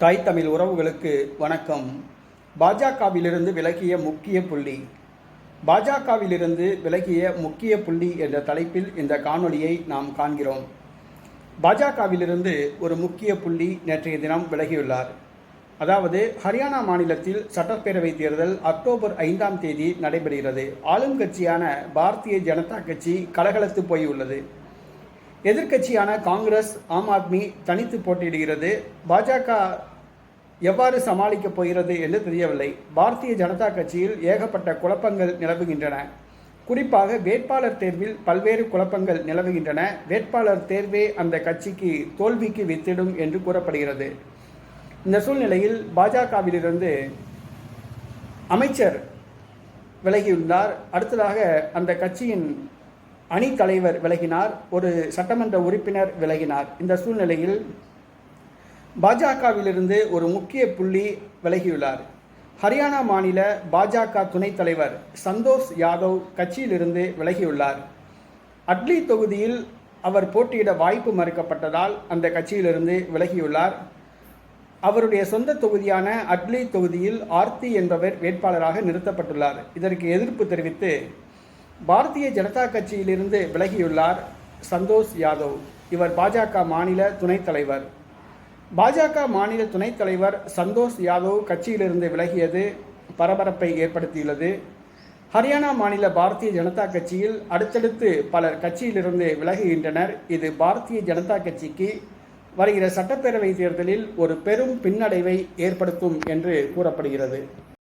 தாய் தமிழ் உறவுகளுக்கு வணக்கம். பாஜகவிலிருந்து விலகிய முக்கிய புள்ளி. பாஜகவிலிருந்து விலகிய முக்கிய புள்ளி என்ற தலைப்பில் இந்த காணொளியை நாம் காண்கிறோம். பாஜகவிலிருந்து ஒரு முக்கிய புள்ளி நேற்றைய தினம் விலகியுள்ளார். அதாவது ஹரியானா மாநிலத்தில் சட்டப்பேரவை தேர்தல் அக்டோபர் ஐந்தாம் தேதி நடைபெறுகிறது. ஆளும் கட்சியான பாரதிய ஜனதா கட்சி கலகலத்து போயுள்ளது. எதிர்க்கட்சியான காங்கிரஸ் ஆம் ஆத்மி தனித்து போட்டியிடுகிறது. பாஜக எவ்வாறு சமாளிக்கப் போகிறது என்று தெரியவில்லை. பாரதிய ஜனதா கட்சியில் ஏகப்பட்ட குழப்பங்கள் நிலவுகின்றன. குறிப்பாக வேட்பாளர் தேர்வில் பல்வேறு குழப்பங்கள் நிலவுகின்றன. வேட்பாளர் தேர்வே அந்த கட்சிக்கு தோல்விக்கு வித்திடும் என்று கூறப்படுகிறது. இந்த சூழ்நிலையில் பாஜகவிலிருந்து அமைச்சர் விலகியுள்ளார். அடுத்ததாக அந்த கட்சியின் அணி தலைவர் விலகினார் ஒரு சட்டமன்ற உறுப்பினர் விலகினார். இந்த சூழ்நிலையில் பாஜகவிலிருந்து ஒரு முக்கிய புள்ளி விலகியுள்ளார். ஹரியானா மாநில பாஜக துணைத் தலைவர் சந்தோஷ் யாதவ் கட்சியிலிருந்து விலகியுள்ளார். அட்லி தொகுதியில் அவர் போட்டியிட வாய்ப்பு மறுக்கப்பட்டதால் அந்த கட்சியிலிருந்து விலகியுள்ளார். அவருடைய சொந்த தொகுதியான அட்லி தொகுதியில் ஆர்த்தி என்பவர் வேட்பாளராக நிறுத்தப்பட்டுள்ளார். இதற்கு எதிர்ப்பு தெரிவித்து பாரதிய ஜனதா கட்சியிலிருந்து விலகியுள்ளார் சந்தோஷ் யாதவ். இவர் பாஜக மாநில துணைத் தலைவர். பாஜக மாநில துணைத் தலைவர் சந்தோஷ் யாதவ் கட்சியிலிருந்து விலகியது பரபரப்பை ஏற்படுத்தியுள்ளது. ஹரியானா மாநில பாரதிய ஜனதா கட்சியில் அடுத்தடுத்து பலர் கட்சியிலிருந்து விலகுகின்றனர். இது பாரதிய ஜனதா கட்சிக்கு வருகிற சட்டப்பேரவை தேர்தலில் ஒரு பெரும் பின்னடைவை ஏற்படுத்தும் என்று கூறப்படுகிறது.